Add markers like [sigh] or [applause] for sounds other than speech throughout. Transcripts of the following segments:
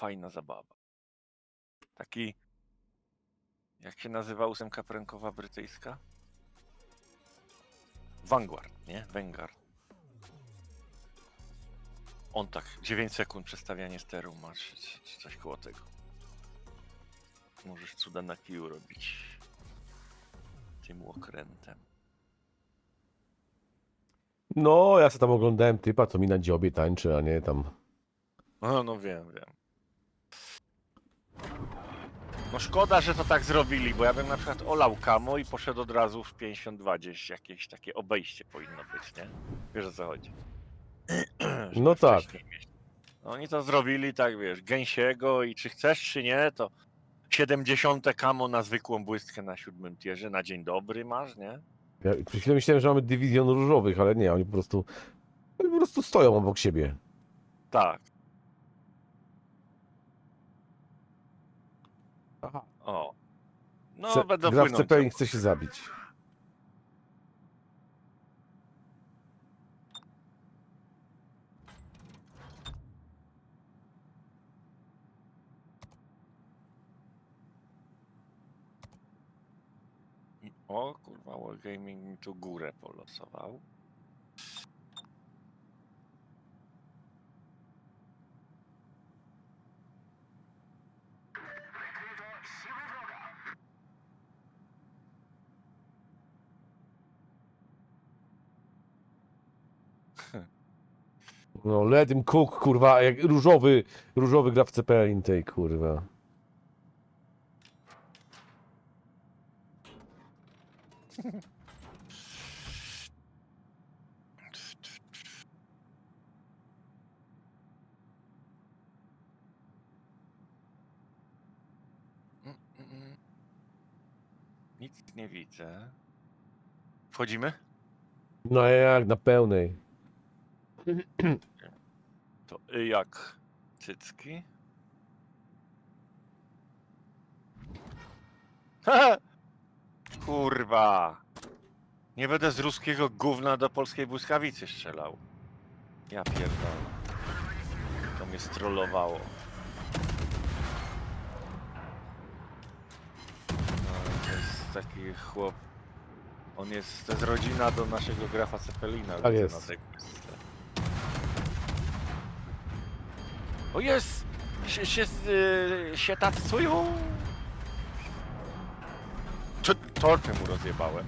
fajna zabawa. Taki. Jak się nazywa ósemka prękowa brytyjska? Vanguard, nie? Vanguard. On tak 9 sekund przestawianie steru ma, czy, czy, coś koło tego. Możesz cuda na kiju robić tym okrętem. No, ja sobie tam oglądałem typa, co mi na dziobie tańczy, a nie tam. No, no wiem, wiem. No szkoda, że to tak zrobili, bo ja bym na przykład olał kamo i poszedł od razu w 52 gdzieś jakieś takie obejście powinno być, nie? Wiesz o co chodzi. [clears throat] Żeby No tak. wcześniej mieć. No oni to zrobili tak, wiesz, gęsiego i czy chcesz, czy nie, to 70 kamo na zwykłą błystkę na siódmym tierze, na dzień dobry masz, nie? Ja przez chwilę myślałem, że mamy dywizjon różowych, ale nie, oni po prostu. Oni po prostu stoją obok siebie. Tak. Aha. O. No, Chce, będą gra w płynąć. CPI chce się zabić. O kurwa, Wargaming mi tu górę polosował. No, let him cook, kurwa, jak różowy, różowy gra w CPI tej, kurwa. Nic nie widzę. Wchodzimy? No jak, na pełnej. [clears throat] To y jak cycki. [laughs] Kurwa! Nie będę z ruskiego gówna do polskiej błyskawicy strzelał. Ja pierdolę. To mnie strollowało. No, to jest taki chłop. On jest, to jest rodzina do naszego grafa Cepelina. Tak widzę jest. Na tej O jest! Się, się, yy, się tacują! Czy torpy mu rozjebałem?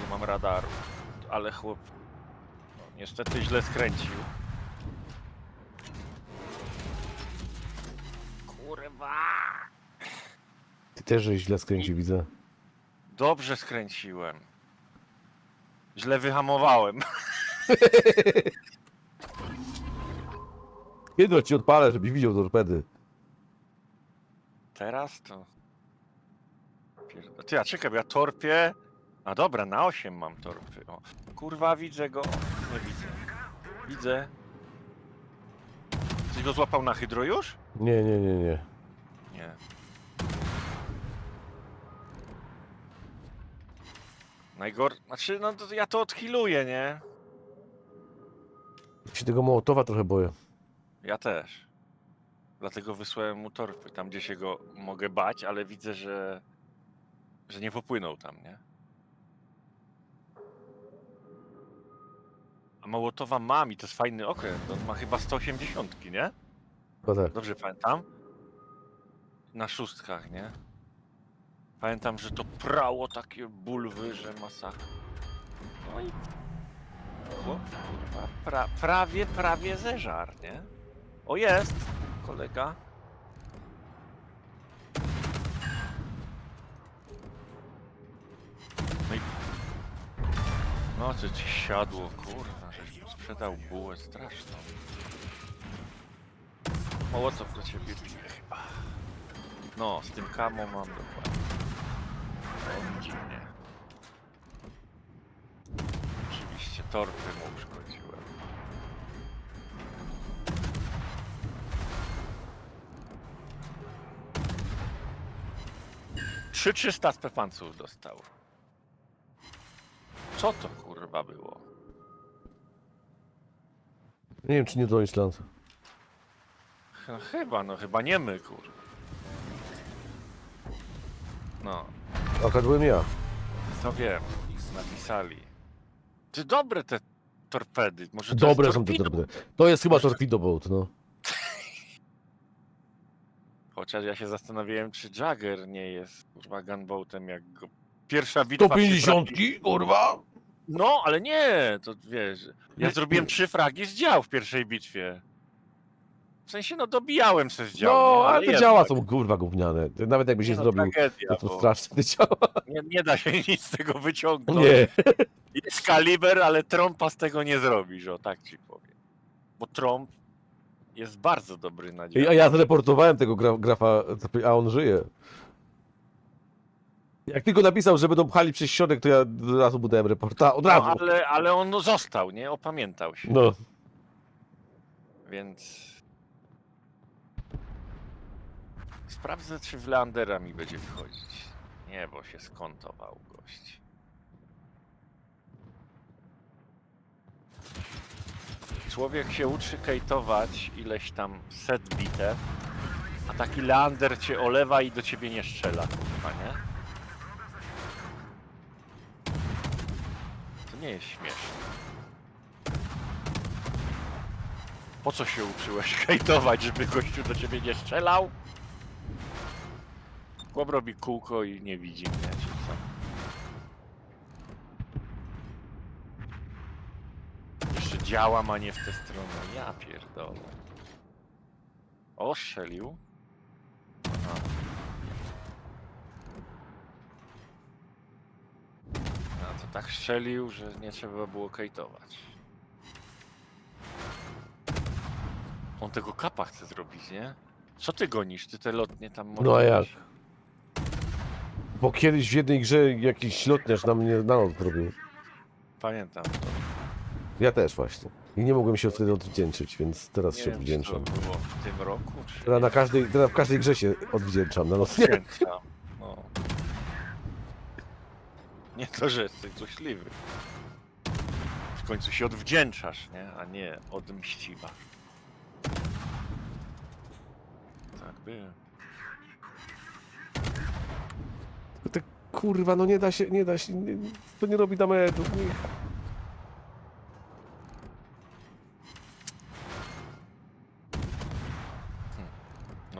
Nie mam radaru, ale chłop no, niestety źle skręcił. Kurwa! Ty też żeś źle skręcił, widzę. Dobrze skręciłem. Źle wyhamowałem. [laughs] Jedno ci odpalę, żebyś widział torpedy. Teraz to. Pierd- Ty, a czekaj, bo ja torpie. A dobra, na 8 mam torpy. O. Kurwa, widzę go. Nie widzę. Widzę. Coś go złapał na hydro już? Nie, nie, nie, nie. Nie. Najgor... Znaczy, no to ja to odhiluję, nie? Ja się tego Mołotowa trochę boję. Ja też. Dlatego wysłałem mu torpy, tam gdzie się go mogę bać, ale widzę, że, że nie popłynął tam, nie? A Mołotowa mam i to jest fajny okręt. On ma chyba 180, nie? Chyba tak. Dobrze pamiętam? Na szóstkach, nie? Pamiętam, że to prało takie bulwy, że masakra. No i... Chłop, kurwa, pra, prawie, prawie zeżar, nie? O, jest! Kolega. No. No, co ci siadło, kurwa, żeś mu sprzedał bułę straszną. Mołotow do ciebie bije chyba. No, z tym kamo mam dokładnie. Oczywiście torpy mu uszkodziłem. Trzy 300 z pepanców dostał. Co to kurwa było? Nie wiem, czy nie do Island. No chyba, no chyba nie my, kurwa. No, Akurat byłem ja. to wiem, napisali. Ty dobre te torpedy, może to Dobre jest są te torpedy. To jest chyba torpedo boat, no. Chociaż ja się zastanawiałem, czy Jagger nie jest kurwa gunboatem, jak go... Pierwsza bitwa... To trzy 50, fragi- kurwa! No, ale nie, to wiesz... Ja zrobiłem trzy fragi z dział w pierwszej bitwie. W sensie, no dobijałem se z dział, No, nie? ale te jednak. działa są kurwa gówniane. Nawet jakbyś Nie je no, zrobił, tragedia, to bo straszne te działa. nie, nie da się [laughs] nic z tego wyciągnąć. Nie. Jest kaliber, ale trąba z tego nie zrobisz, o tak ci powiem. Bo trąb jest bardzo dobry na dział. A ja zreportowałem tego gra, grafa, a on żyje. Jak tylko napisał, że będą pchali przez środek, to ja od razu budałem reporta. Od No, razu. ale, ale on został, nie? Opamiętał się. No. Więc. Sprawdzę, czy w Leandera mi będzie wchodzić. Nie, bo się skontował gość. Człowiek się uczy kejtować ileś tam set bitew, a taki Leander cię olewa i do ciebie nie strzela, kurwa? To nie jest śmieszne. Po co się uczyłeś [laughs] hejtować, żeby gościu do ciebie nie strzelał? Chłop robi kółko i nie widzi mnie, czy co? Jeszcze działam, a nie w tę stronę. Ja pierdolę. O, strzelił. Aha. No to tak strzelił, że nie trzeba było kejtować. On tego kapa chce zrobić, nie? Co ty gonisz? Ty te lotnie tam No a jak? mordujesz? Bo kiedyś w jednej grze jakiś lotniarz na mnie na noc zrobił. Pamiętam. Ja też właśnie. I nie mogłem się wtedy odwdzięczyć, więc teraz Nie się wiem, czy odwdzięczam. to było w tym roku, czy Teraz, na każdej, teraz w każdej grze się odwdzięczam na noc. Nie. Odwdzięczam, No. Nie to, że jesteś złośliwy. W końcu się odwdzięczasz, nie? A nie odmściwasz. Tak było. Te, kurwa, no nie da się, nie da się, nie, to nie robi damedu. Nie.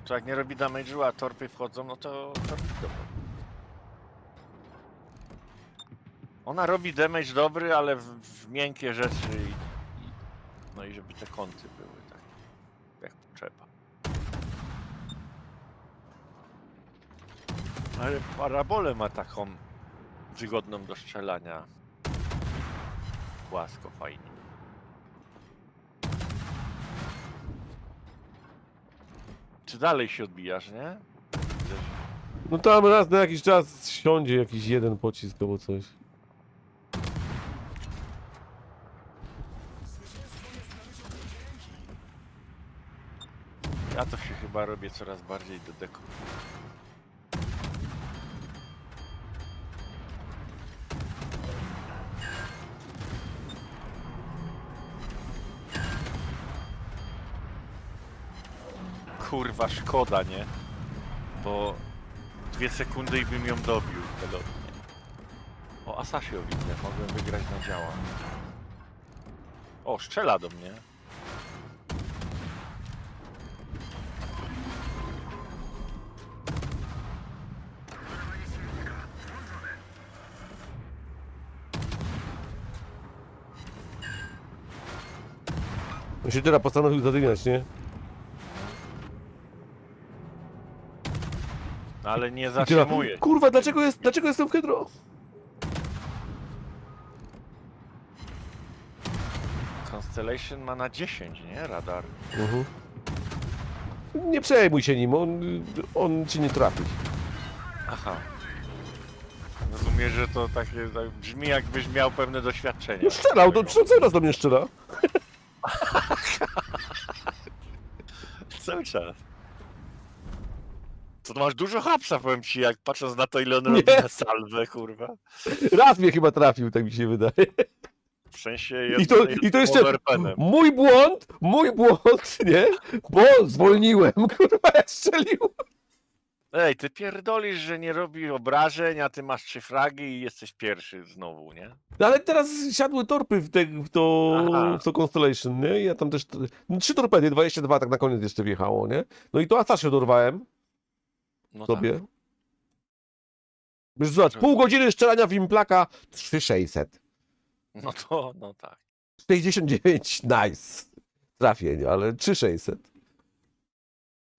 To jak nie robi damage'u, a torpy wchodzą, no to torpedo. Ona robi damage dobry, ale w, w miękkie rzeczy i, i... No i żeby te kąty były tak, jak potrzeba. Ale parabolę ma taką wygodną do strzelania. Płasko, fajnie. Czy dalej się odbijasz, nie? No tam raz na jakiś czas siądzie jakiś jeden pocisk albo coś. Ja to się chyba robię coraz bardziej do deku. Kurwa, szkoda, nie? Bo dwie sekundy i bym ją dobił pelotnie. O, Asasio widzę, mogłem wygrać na działa. O, strzela do mnie. On się teraz postanowił zadymiać, nie? Ale nie I teraz, zatrzymuje. kurwa, dlaczego, jest, dlaczego jestem w hydro? Constellation ma na 10, nie? Radar. Mhm. Nie przejmuj się nim, on, on ci nie trafi. Aha. Rozumiem, że to takie tak brzmi jakbyś miał pewne doświadczenie. No strzelał, to co cały raz do mnie strzela? [laughs] Cały czas. To masz dużo hapsa, powiem ci, jak patrząc na to, ile on Nie. robi na salwę, kurwa. Raz mnie chyba trafił, tak mi się wydaje. w sensie I to, jest- i to jest jeszcze overpenem. mój błąd, mój błąd, nie? Bo zwolniłem, kurwa, jak strzelił. Ej, ty pierdolisz, że nie robi obrażeń, a ty masz trzy fragi i jesteś pierwszy znowu, nie? No ale teraz siadły torpy w, te, w, to, Aha. w to Constellation, nie? I Ja tam też, no, trzy torpedy, 22 tak na koniec jeszcze wjechało, nie? No i to Ataszę dorwałem No sobie. tak. Już zobacz, pół godziny strzelania w Implaka, 3600. No to, no tak. 69, nice. Trafień, ale 3600.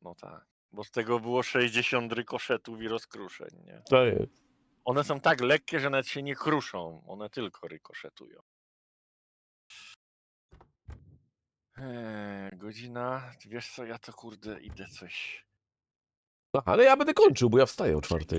No tak. Bo z tego było 60 rykoszetów i rozkruszeń, nie? To jest. One są tak lekkie, że nawet się nie kruszą. One tylko rykoszetują. Eee, godzina, wiesz co, ja to kurde idę coś. Aha, ale ja będę kończył, bo ja wstaję o czwartej.